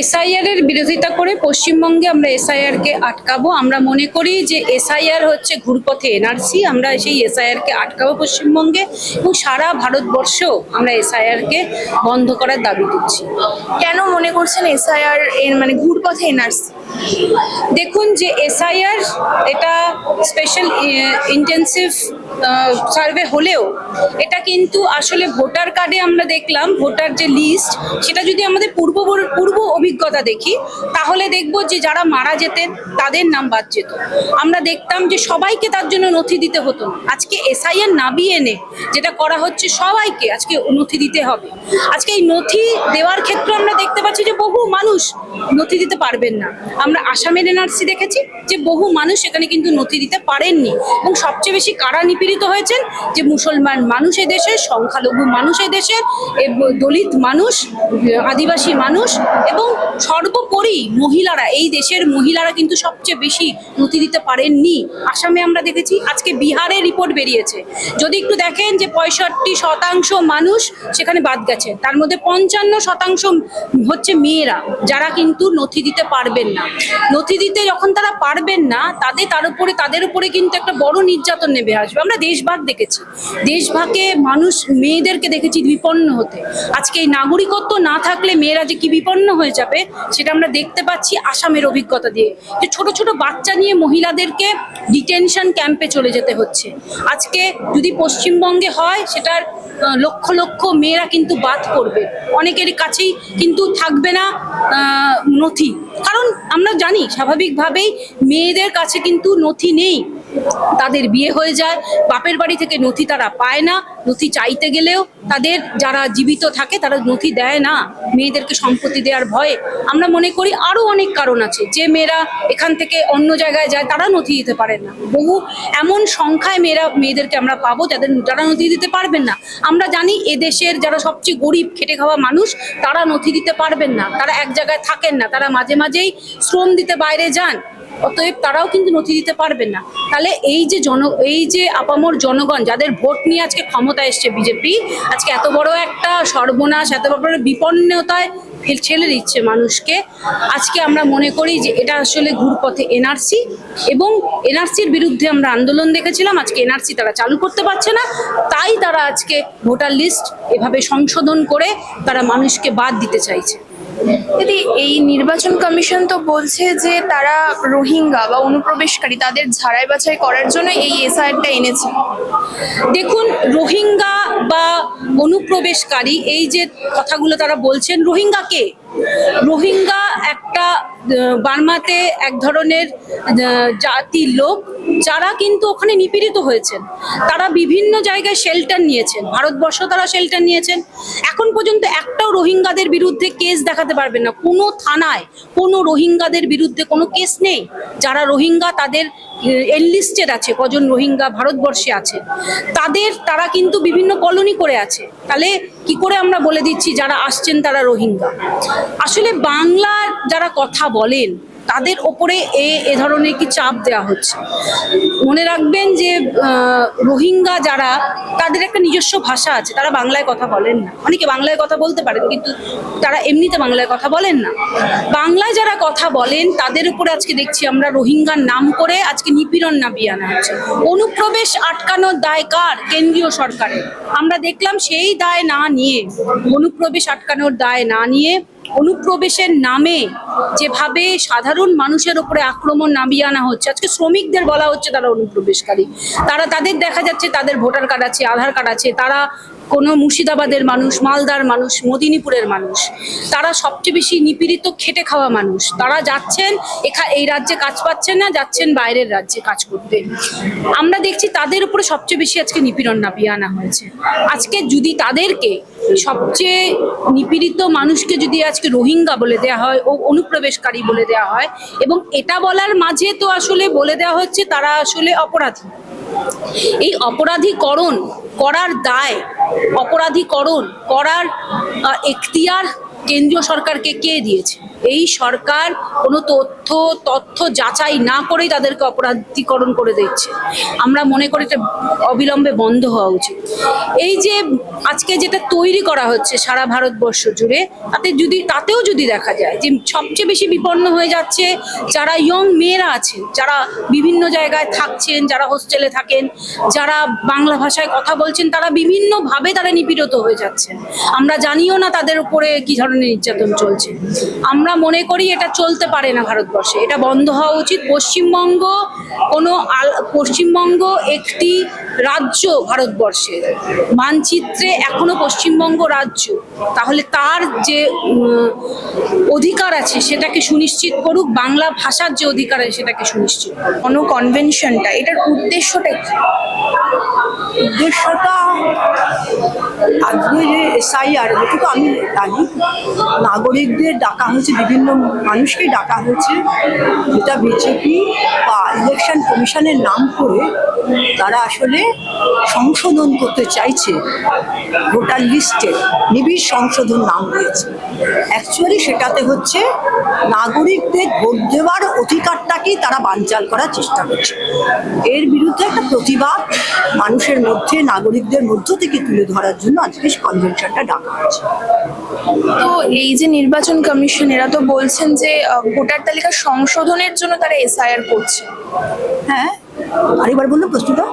SIR এর বিরোধিতা করে পশ্চিমবঙ্গে আমরা এসআইআর কে আটকাবো। আমরা মনে করি যে এসআইআর হচ্ছে ঘুরপথে এনআরসি। আমরা সেই এসআইআর কে আটকাবো পশ্চিমবঙ্গে এবং সারা ভারতবর্ষ আমরা এসআইআর কে বন্ধ করার দাবি করছি। কেন মনে করছেন এসআইআর এর মানে ঘুরপথে এনআরসি? দেখুন যে এসআইআর এটা স্পেশাল ইন্টেন্সিভ সার্ভে হলেও এটা কিন্তু আসলে ভোটার কার্ডে আমরা দেখলাম, ভোটার যে লিস্ট সেটা যদি আমাদের পূর্ব পূর্ব অভিজ্ঞতা দেখি, তাহলে দেখব যে যারা মারা যেতেন, তাদের নাম বাদ যেত। আমরা দেখতাম যে সবাইকে তার জন্য নথি দিতে হতো আজকে এসআইআর নাবিয়ে এনে যেটা করা হচ্ছে, সবাইকে আজকে নথি দিতে হবে। আজকে এই নথি দেওয়ার ক্ষেত্রে আমরা দেখতে পাচ্ছি যে বহু মানুষ নথি দিতে পারবেন না। আমরা আসামের এনআরসি দেখেছি যে বহু মানুষ সেখানে কিন্তু নথি দিতে পারেননি। এবং সবচেয়ে বেশি কারা নিপীড়িত হয়েছেন? যে মুসলমান মানুষ দেশের সংখ্যালঘু মানুষ দেশের দলিত মানুষ, আদিবাসী মানুষ, এবং সর্বোপরি মহিলারা, এই দেশের মহিলারা কিন্তু সবচেয়ে বেশি নথি দিতে পারেননি। আসামে আমরা দেখেছি, আজকে বিহারের রিপোর্ট বেরিয়েছে। যদি একটু দেখেন যে পঁয়ষট্টি শতাংশ মানুষ সেখানে বাদ গেছে, তার মধ্যে পঞ্চান্ন শতাংশ হচ্ছে মেয়েরা, যারা কিন্তু নথি দিতে পারবেন না। নথি দিতে যখন তারা পারবেন না, তাদের, তার উপরে, তাদের উপরে কিন্তু একটা বড় নির্যাতন নেমে আসবে। আমরা দেশভাগ দেখেছি। দেশভাগে মানুষ, মেয়েদেরকে দেখেছি বিপন্ন হতে। আজকে এই নাগরিকত্ব না থাকলে মেয়েরা যে কি বিপন্ন হয়ে যাবে, সেটা আমরা দেখতে পাচ্ছি আসামের অভিজ্ঞতা দিয়ে। যে ছোট ছোট বাচ্চা নিয়ে মহিলাদেরকে ডিটেনশন ক্যাম্পে চলে যেতে হচ্ছে। আজকে যদি পশ্চিমবঙ্গে হয়, সেটার লক্ষ লক্ষ মেয়েরা কিন্তু বাদ করবে অনেকের কাছেই কিন্তু থাকবে না নথি। কারণ আমরা জানি স্বাভাবিকভাবেই মেয়েদের কাছে কিন্তু নথি নেই। তাদের বিয়ে হয়ে যায়। বাপের বাড়ি থেকে নথি তারা পায় না। নথি চাইতে গেলেও তাদের যারা জীবিত থাকে, তারা নথি দেয় না। মেয়েদেরকে সম্পত্তি দেওয়ার ভয়ে। আমরা মনে করি আরও অনেক কারণ আছে। যে মেয়েরা এখান থেকে অন্য জায়গায় যায়, তারা নথি দিতে পারেন না। বহু এমন সংখ্যায় মেয়েরা, মেয়েদেরকে আমরা পাবো, যাদের যারা নথি দিতে পারবেন না। আমরা জানি এদেশের যারা সবচেয়ে গরিব, খেটে খাওয়া মানুষ, তারা নথি দিতে পারবেন না। তারা এক জায়গায় থাকেন না। তারা মাঝে মাঝেই শ্রম দিতে বাইরে যান। অতএব তারাও কিন্তু নথি দিতে পারবেন না। তাহলে এই যে জন, এই যে আপামর জনগণ, যাদের ভোট নিয়ে আজকে ক্ষমতা এসছে বিজেপি, আজকে এত বড় একটা সর্বনাশ, এত বড় বিপন্নতায় ঠেলে দিচ্ছে মানুষকে। আজকে আমরা মনে করি যে এটা আসলে ঘুরপথে এনআরসি এবং এনআরসির বিরুদ্ধে আমরা আন্দোলন দেখেছিলাম, আজকে এনআরসি তারা চালু করতে পারছে না। তাই তারা আজকে ভোটার লিস্ট এভাবে সংশোধন করে তারা মানুষকে বাদ দিতে চাইছে। দিদি এই নির্বাচন কমিশন তো বলছে যে তারা রোহিঙ্গা বা অনুপ্রবেশকারী তাদের ঝাড়াই বাছাই করার জন্য এই এসআইআরটা এনেছে। দেখুন, রোহিঙ্গা বা অনুপ্রবেশকারী, এই যে কথাগুলো তারা বলছেন, রোহিঙ্গা কে? রোহিঙ্গা একটা বার্মাতে এক ধরনের জাতির লোক, যারা কিন্তু ওখানে নিপীড়িত হয়েছেন। তারা বিভিন্ন জায়গায় শেল্টার নিয়েছেন। ভারতবর্ষ তারা শেল্টার নিয়েছেন। এখন পর্যন্ত একটাও রোহিঙ্গাদের বিরুদ্ধে কেস দেখাতে পারবেন না। কোনো থানায় কোনো রোহিঙ্গাদের বিরুদ্ধে কোনো কেস নেই। যারা রোহিঙ্গা তাদের এনলিস্টেড আছে, কজন রোহিঙ্গা ভারতবর্ষে আছে। তাদের, তারা কিন্তু বিভিন্ন কলোনি করে আছে। তাহলে কি করে আমরা বলে দিচ্ছি যারা আসছেন তারা রোহিঙ্গা? আসলে বাংলার যারা কথা বলেন তাদের ওপরে এ এ ধরনের কি চাপ দেওয়া হচ্ছে? মনে রাখবেন যে রোহিঙ্গা যারা, তাদের একটা নিজস্ব ভাষা আছে, তারা বাংলায় কথা বলেন না। অনেকে বাংলায় কথা বলতে পারেন, কিন্তু তারা এমনিতে বাংলায় কথা বলেন না। বাংলায় যারা কথা বলেন, তাদের উপরে আজকে দেখছি আমরা রোহিঙ্গার নাম করে আজকে নিপীড়ন নামিয়ে আনা হচ্ছে। অনুপ্রবেশ আটকানোর দায় কার? কেন্দ্রীয় সরকারের। আমরা দেখলাম সেই দায় না নিয়ে, অনুপ্রবেশ আটকানোর দায় না নিয়ে অনুপ্রবেশের নামে যেভাবে সাধারণ মানুষের উপরে আক্রমণ নামিয়ে আনা হচ্ছে, আজকে শ্রমিকদের বলা হচ্ছে তারা অনুপ্রবেশকারী। তারা তাদের দেখা যাচ্ছে, তাদের ভোটার কার্ড আছে, আধার কার্ড আছে, তারা কোনো মুর্শিদাবাদের মানুষ, মালদার মানুষ, মদিনীপুরের মানুষ, তারা সবচেয়ে বেশি নিপীড়িত, খেটে খাওয়া মানুষ। তারা যাচ্ছেন, এখা, এই রাজ্যে কাজ পাচ্ছেন না, যাচ্ছেন বাইরের রাজ্যে কাজ করতে। আমরা দেখছি তাদের উপরে সবচেয়ে বেশি আজকে নিপীড়ন নামিয়ে আনা হয়েছে। আজকে যদি তাদেরকে সবচেয়ে নিপীড়িত মানুষকে যদি আজকে রোহিঙ্গা বলে দেওয়া হয়, ও অনুপ্রবেশকারী বলে দেওয়া হয়, এবং এটা বলার মাঝে তো আসলে বলে দেওয়া হচ্ছে তারা আসলে অপরাধী। এই অপরাধীকরণ করার দায় অপরাধীকরণ করার এখতিয়ার কেন্দ্রীয় সরকারকে কে দিয়েছে? এই সরকার কোনো তথ্য তথ্য যাচাই না করেই তাদেরকে অপরাধীকরণ করে দিচ্ছে। আমরা মনে করি এটা অবিলম্বে বন্ধ হওয়া উচিত। এই যে আজকে যেটা তৈরি করা হচ্ছে সারা ভারতবর্ষ জুড়ে, তাতে যদি, তাতেও যদি দেখা যায় যে সবচেয়ে বেশি বিপন্ন হয়ে যাচ্ছে যারা ইয়ং মেয়েরা আছেন, যারা বিভিন্ন জায়গায় থাকছেন, যারা হোস্টেলে থাকেন, যারা বাংলা ভাষায় কথা বলছেন, তারা বিভিন্নভাবে তারা নিপীড়িত হয়ে যাচ্ছেন। আমরা জানিও না তাদের উপরে কি ধরনের নির্যাতন চলছে। আমরা মনে করি এটা চলতে পারে না ভারতবর্ষে। এটা বন্ধ হওয়া উচিত। পশ্চিমবঙ্গ কোনো পশ্চিমবঙ্গ একটি রাজ্য ভারতবর্ষের মানচিত্রে এখনও পশ্চিমবঙ্গ রাজ্য। তাহলে তার যে অধিকার আছে সেটাকে সুনিশ্চিত করুক, বাংলা ভাষার যে অধিকার আছে সেটাকে সুনিশ্চিত করুক। গণ কনভেনশনটা এটার উদ্দেশ্যটা কি? উদ্দেশ্যটা, আজকে যে এসআইআর আমি জানি, নাগরিকদের ডাকা হয়েছে, বিভিন্ন মানুষকে ডাকা হয়েছে, যেটা বিজেপি বা ইলেকশন কমিশনের নাম করে তারা আসলে সংশোধন করতে চাইছে ভোটার লিস্টে নিবিড় সংশোধন নাম দিয়েছে অ্যাকচুয়ালি সেটাতে হচ্ছে নাগরিকদের ভোট দেওয়ার অধিকারটাকেই তারা বানচাল করার চেষ্টা করছে। এর বিরুদ্ধে একটা প্রতিবাদ মানুষের মধ্যে, নাগরিকদের মধ্য থেকে তুলে ধরার জন্য আজকে কনভেনশনটা ডাকা হয়েছে। তো এই যে নির্বাচন কমিশন এরা তো বলছেন যে ভোটার তালিকা সংশোধনের জন্য তারা এসআইআর করছে। হ্যাঁ আরেকবার বলল প্রশ্নটা।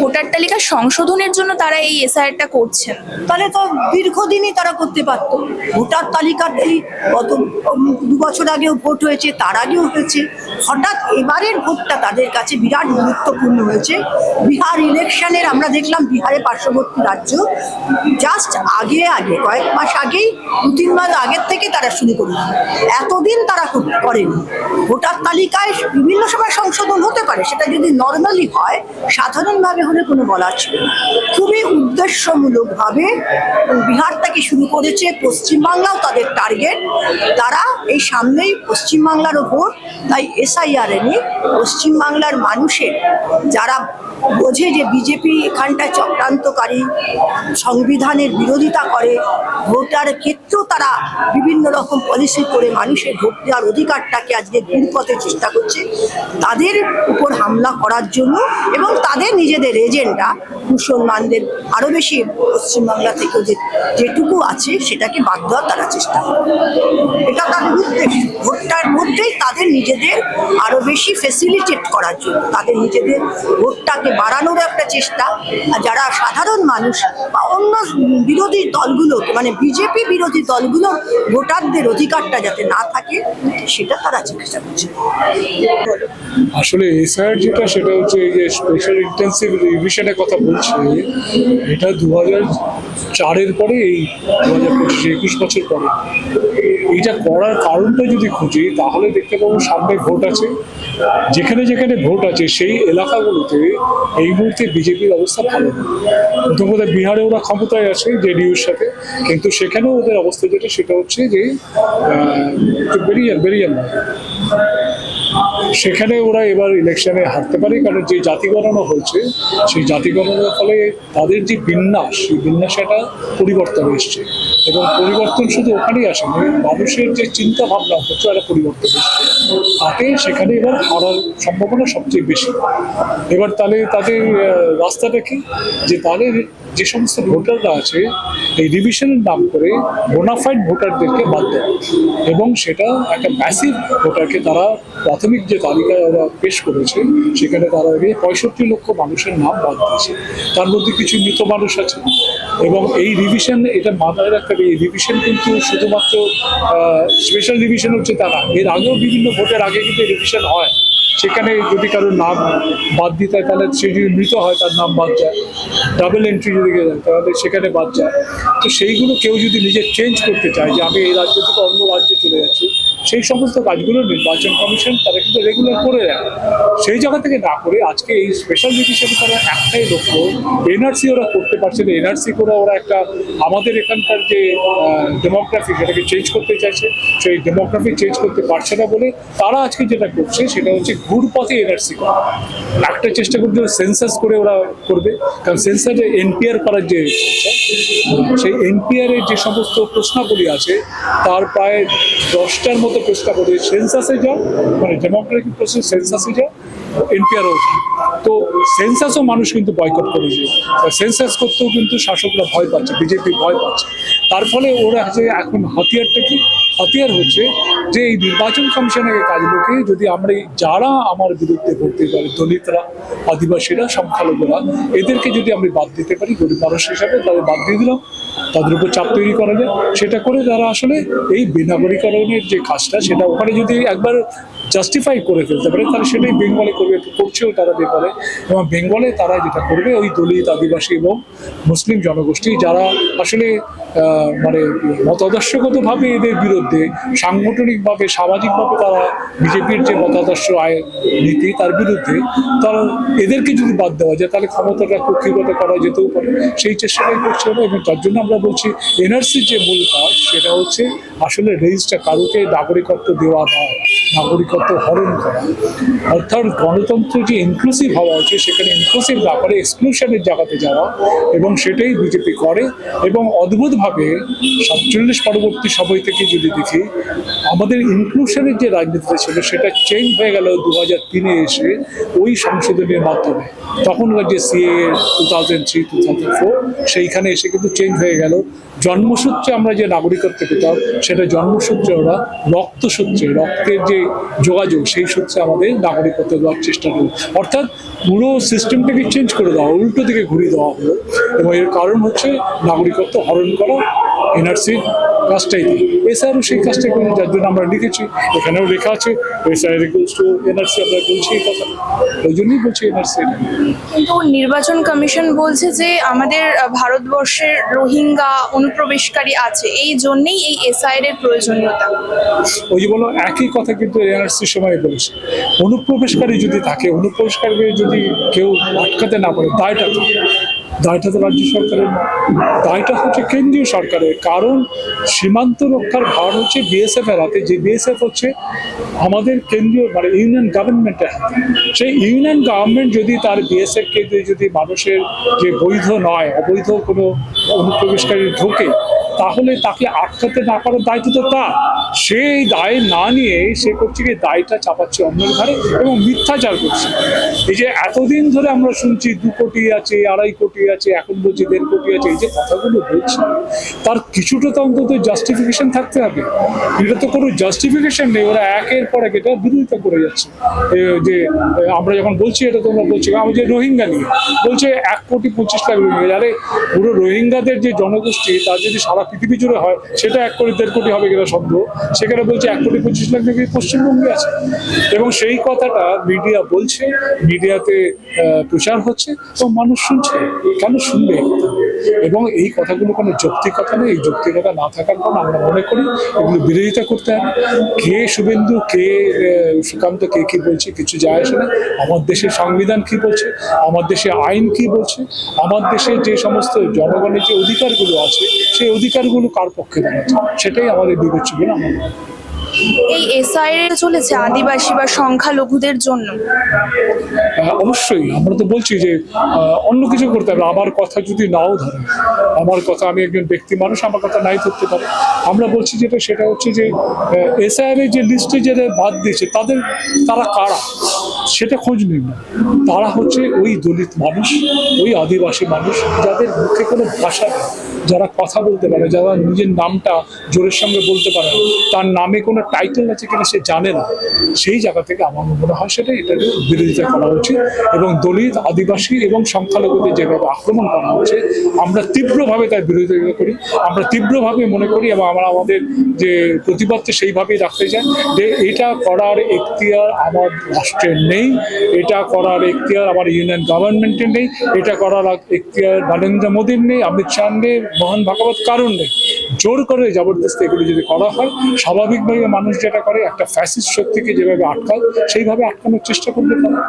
ভোটার তালিকা সংশোধনের জন্য তারা এই এসআইআরটা করছেন তাহলে তো দীর্ঘদিনই তারা করতে পারত। ভোটার তালিকার এই গত দু বছর আগেও ভোট হয়েছে তার আগেও হয়েছে। হঠাৎ এবারের ভোটটা তাদের কাছে বিরাট গুরুত্বপূর্ণ হয়েছে। বিহার ইলেকশনের আমরা দেখলাম বিহারে পার্শ্ববর্তী রাজ্য জাস্ট আগে আগে কয়েক মাস আগেই দু তিন মাস আগের থেকে তারা শুরু করেছে। এতদিন তারা কর- করেনি। ভোটার তালিকায় বিভিন্ন সময় সংশোধন হতে পারে, সেটা যদি নর্মালি হয়, সাধারণভাবে হলে কোনো বলার ছিল খুবই উদ্দেশ্যমূলকভাবে বিহার থেকে শুরু করেছে, পশ্চিমবাংলাও তাদের টার্গেট তারা এই সামনেই পশ্চিমবাংলার ওপর তাই এসআইআর এনে পশ্চিমবাংলার মানুষের যারা বোঝে যে বিজেপি এখানটায় চক্রান্তকারী, সংবিধানের বিরোধিতা করে ভোটার ক্ষেত্রেও তারা বিভিন্ন রকম পলিসি করে মানুষের ভোট দেওয়ার অধিকারটাকে আজকে দুর্পথে চেষ্টা করছে। তাদের উপর হামলা করার জন্য এবং তাদের নিজেদের এজেন্ডা মুসলমানদের আরও বেশি পশ্চিমবাংলা থেকে যে যেটুকু আছে সেটাকে বাদ দেওয়ার তারা চেষ্টা করে। এটা তাদের উদ্দেশ্য। ভোটটার মধ্যেই তাদের নিজেদের আরও বেশি ফেসিলিটেট করার জন্য, তাদের নিজেদের ভোটটাকে বাড়ানোর একটা চেষ্টা। আর যারা সাধারণ মানুষ বা অন্য বিরোধী দলগুলো মানে বিজেপি বিরোধী দলগুলো ভোটারদের অধিকারটা যাতে না থাকে, সেটা তারা চেষ্টা করছে। আসলে এসআইআর যেটা, সেটা হচ্ছে এই যে স্পেশাল ইন্টেন্সিভ রিভিশনের কথা বলছে, এটা দু হাজার চারের পরে এই দু হাজার পঁচিশে, একুশ বছর পরে। এইটা করার কারণটা যদি খুঁজি, তাহলে দেখতে পাবো সামনে ভোট আছে। যেখানে যেখানে ভোট আছে, সেই এলাকাগুলোতে এই মুহূর্তে বিজেপির অবস্থা ভালো না। কথা, বিহারে ওরা ক্ষমতায় আছে জেডিউর সাথে, কিন্তু সেখানেও ওদের অবস্থা যেটা, সেটা হচ্ছে যে বেরিয়ে বেরিয়ে সেখানে ওরা এবার ইলেকশনে হারতে পারে, কারণ যে জাতি গণনা হয়েছে, সেই জাতি গণনার ফলে তাদের যে বিন্যাস, সেই বিন্যাসটা পরিবর্তন এসছে। এবং পরিবর্তন শুধু ওখানেই আসেনি, মানুষের যে চিন্তা ভাবনা হচ্ছে, একটা পরিবর্তন এসছে। তাতে সেখানে এবার হারার সম্ভাবনা সবচেয়ে বেশি। এবার তাহলে তাদের রাস্তাটা কি? যে তাদের যে সমস্ত ভোটাররা আছে, এই রিভিশনের নাম করে বোনাফাইড ভোটারদেরকে বাদ দেয় এবং সেটা একটা ম্যাসিভ ভোটারকে তারা প্রাথমিক যে তালিকায় ওরা পেশ করেছে, সেখানে তারা আগে পঁয়ষট্টি লক্ষ মানুষের নাম বাদ দিয়েছে। তার মধ্যে কিছু মৃত মানুষ আছে। এবং এই রিভিশন এটা মাথায় রাখতে হবে, এই রিভিশন কিন্তু শুধুমাত্র স্পেশাল রিভিশন হচ্ছে তারা এর আগেও বিভিন্ন ভোটের আগে কিন্তু রিভিশন হয়। সেখানে যদি কারোর নাম বাদ দিতে হয়, তাহলে সে যদি মৃত হয়, তার নাম বাদ যায়। ডাবল এন্ট্রি যদি যায়, তাহলে সেখানে বাদ যায়। তো সেইগুলো কেউ যদি নিজে চেঞ্জ করতে চায়, যে আমি এই রাজ্য থেকে অন্য রাজ্যে চলে যাচ্ছি সেই সমস্ত কাজগুলো নির্বাচন কমিশন তারা কিন্তু রেগুলার করে দেয়। সেই জায়গা থেকে না করে আজকে এই স্পেশাল ডিভিশনে তারা একটাই লক্ষ্য এনআরসি ওরা করতে পারছে না। এনআরসি করে ওরা একটা আমাদের এখানকার যে ডেমোগ্রাফি সেটাকে চেঞ্জ করতে চাইছে, সেই ডেমোগ্রাফি চেঞ্জ করতে পারছে না বলে তারা আজকে যেটা করছে সেটা হচ্ছে ঘুরপথে এনআরসি করা। একটা চেষ্টা করছে সেন্সাস করে ওরা করবে। কারণ সেন্সাসে এনপিআর করার যে সেই এনপিআর এর যে সমস্ত প্রশ্নাবলী আছে, তার প্রায় দশটার মতো প্রশ্নাবলী সেন্সাসে যাও মানে ডেমোক্রেটিক প্রসেস সেন্সাসে যাও এনপিআরও তো সেন্সাসও মানুষ কিন্তু বয়কট করেছে সেন্সাস করতেও কিন্তু শাসকরা ভয় পাচ্ছে বিজেপি ভয় পাচ্ছে। তার ফলে ওরা যে এখন হাতিয়ারটা কি? হাতিয়ার হচ্ছে যে এই নির্বাচন কমিশনের কাজগুলোকে যদি আমরা যারা আমার বিরুদ্ধে ভোট দিতে দলিতরা, আদিবাসীরা, সংখ্যালঘুরা, এদেরকে যদি আমরা বাদ দিতে পারি, গরিব মানুষ হিসাবে তাদের বাদ দিয়ে দিলাম তাদের উপর চাপ তৈরি করা যায়, সেটা করে তারা আসলে এই বেনাগরিকরণের যে কাজটা, সেটা ওখানে যদি একবার জাস্টিফাই করে ফেলতে পারে, তাহলে সেটাই বেঙ্গলে করবে করছেও তারা বেঙ্গলে এবং বেঙ্গলে তারা যেটা করবে, ওই দলিত আদিবাসী এবং মুসলিম জনগোষ্ঠী যারা আসলে মানে মতাদর্শগতভাবে এদের বিরুদ্ধে, সাংগঠনিকভাবে, সামাজিকভাবে তারা বিজেপির যে মতাদর্শ আয় নীতি তার বিরুদ্ধে, তারা এদেরকে যদি বাদ দেওয়া যায়, তাহলে ক্ষমতাটা কক্ষিগত করা যেতেও পারে। সেই চেষ্টাটাই করছে এবং তার জন্য আমরা বলছি, এনআরসির যে মূল কাজ, সেটা হচ্ছে আসলে রেজিস্টার কারুকে নাগরিকত্ব দেওয়া নয় নাগরিকত্ব হরণ করা। অর্থাৎ গণতন্ত্র যে ইনক্লুসিভ হওয়া উচিত, সেখানে ইনক্লুসিভ না করে এক্সক্লুশনের জায়গাতে যাওয়া এবং সেটাই বিজেপি করে এবং অদ্ভুতভাবে সাতচল্লিশ পরবর্তী সময় থেকে যদি দেখি, আমাদের ইনক্লুশনের যে রাজনীতিটা ছিল, সেটা চেঞ্জ হয়ে গেল দু হাজার তিনে এসে ওই সংশোধনের মাধ্যমে। তখনকার যে CA two thousand three two thousand four সেইখানে এসে কিন্তু চেঞ্জ হয়ে গেল। জন্মসূত্রে আমরা যে নাগরিকত্ব পেতাম সেটা জন্মসূত্রে ওরা রক্তসূত্রে, রক্তের যে যোগাযোগ, সেই সূত্রে আমাদের নাগরিকত্ব দেওয়ার চেষ্টা করি। অর্থাৎ পুরো সিস্টেমটাকে চেঞ্জ করে দেওয়া, উল্টো দিকে ঘুরিয়ে দেওয়া হলো। এবং এর কারণ হচ্ছে নাগরিকত্ব হরণ করা এনআরসির কাজটাই দিই। এসআরও সেই কাজটা করি যার জন্য আমরা লিখেছি এখানেও লেখা আছে এসআর ইকুয়ালস টু এনআরসি আমরা বলছি এই কথা। ওই জন্যই বলছি এনআরসি। কিন্তু নির্বাচন কমিশন বলছে যে আমাদের ভারতবর্ষের রোহিঙ্গা অনুপ্রবেশকারী আছে এই জন্যেই এই এসআইআর এর প্রয়োজনীয়তা। ওই যে বলো একই কথা কিন্তু এনআরসির সময় বলেছে। অনুপ্রবেশকারী যদি থাকে অনুপ্রবেশকারী যদি কেউ আটকাতে না পারে দায়টা দায়টা তো রাজ্য সরকারের নয় দায়টা হচ্ছে কেন্দ্রীয় সরকারের। কারণ সীমান্ত রক্ষার ভার হচ্ছে বিএসএফ এর হাতে। যে বিএসএফ হচ্ছে আমাদের কেন্দ্রীয় মানে ইউনিয়ন গভর্নমেন্টের হাতে সেই ইউনিয়ন গভর্নমেন্ট যদি তার বিএসএফকে যদি মানুষের যে বৈধ নয়, অবৈধ কোনো অনুপ্রবেশকারী ঢোকে, তাহলে তাকে আটকাতে না পারার দায়িত্ব তো তার। সেই দায় না নিয়ে সে করছে কি দায়টা চাপাচ্ছে অন্যের ঘরে এবং মিথ্যাচার করছে। এই যে এতদিন ধরে আমরা শুনছি দু কোটি আছে, আড়াই কোটি আছে, এখন বলছি দেড় কোটি আছে, এই যে কথাগুলো বলছি, তার কিছুটা তো অন্তত জাস্টিফিকেশন থাকতে হবে। এটা তো কোনো জাস্টিফিকেশন নেই, ওরা একের পর এক এটা বিরোধিতা করে যাচ্ছে। যে আমরা যখন বলছি এটা তোমরা বলছি আমার যে রোহিঙ্গা নিয়ে বলছে এক কোটি পঁচিশ লাখ রোহিঙ্গা। আরে, পুরো রোহিঙ্গাদের যে জনগোষ্ঠী, তার যদি সারা পৃথিবী জুড়ে হয়, সেটা এক কোটি, দেড় কোটি হবে কিনা শব্দ। সেখানে বলছে এক কোটি পঁচিশ লাখ নাকি পশ্চিমবঙ্গে আছে। এবং সেই কথাটা মিডিয়া বলছে, মিডিয়াতে প্রচার হচ্ছে। এবং মানুষ শুনছে, কেন শুনবে? এবং এই কথাগুলো কোনো যৌক্তিকতা নেই এই যৌক্তিকতা না থাকার কারণে আমরা মনে করি এগুলো বিরোধিতা করতে হবে। কে শুভেন্দু, কে সুকান্ত, কে কি বলছে, কিছু যায় আসে না। আমার দেশের সংবিধান কি বলছে, আমার দেশে আইন কি বলছে, আমার দেশের যে সমস্ত জনগণের যে অধিকারগুলো আছে, সেই অধিকারগুলো কার পক্ষে দাঁড়াচ্ছে সেটাই আমাদের বিবেচ্য বলে আমার। এই এসআইআর চলেছে আদিবাসী বা সংখ্যালঘুদের জন্য? অবশ্যই। আমরা তো বলছি যে অন্য কিছু করতে হবে। আমার কথা যদি নাও ধরে, আমার কথা, আমি একজন ব্যক্তি মানুষ, আমার কথা নাই ধরতে পারে। আমরা বলছি যেটা, সেটা হচ্ছে যে এসআইআর যে লিস্টে যারা বাদ দিয়েছে, তাদের, তারা কারা? সেটা খোঁজ নিন না তারা হচ্ছে ওই দলিত মানুষ, ওই আদিবাসী মানুষ, যাদের মুখে কোনো ভাষা নেই। যারা কথা বলতে পারে, যারা নিজের নামটা জোরের সঙ্গে বলতে পারে তার নামে কোনো টাইটেল আছে কিনা সে জানে না। সেই জায়গা থেকে আমার মনে হয় সেটা এটার বিরোধিতা করা উচিত এবং দলিত, আদিবাসী এবং সংখ্যালঘুদের যেভাবে আক্রমণ করা হচ্ছে, আমরা তীব্রভাবে তার বিরোধিতা করি, আমরা তীব্রভাবে মনে করি এবং আমরা আমাদের যে প্রতিবাদকে সেইভাবেই রাখতে চাই যে এটা করার এখতিয়ার আমার রাষ্ট্রের নেই, এটা করার এখতিয়ার আমার ইউনিয়ন গভর্নমেন্টের নেই, এটা করার এখতিয়ার নরেন্দ্র মোদীর নেই, অমিত শাহ নেই, মোহন ভাগবত কারণ নেই। জোর করে জবরদস্তি এগুলি যদি করা হয়, স্বাভাবিকভাবে মানুষ যেটা করে, একটা ফ্যাসিস্ট শক্তিকে যেভাবে আটকায়, সেইভাবে আটকানোর চেষ্টা করবে তারা।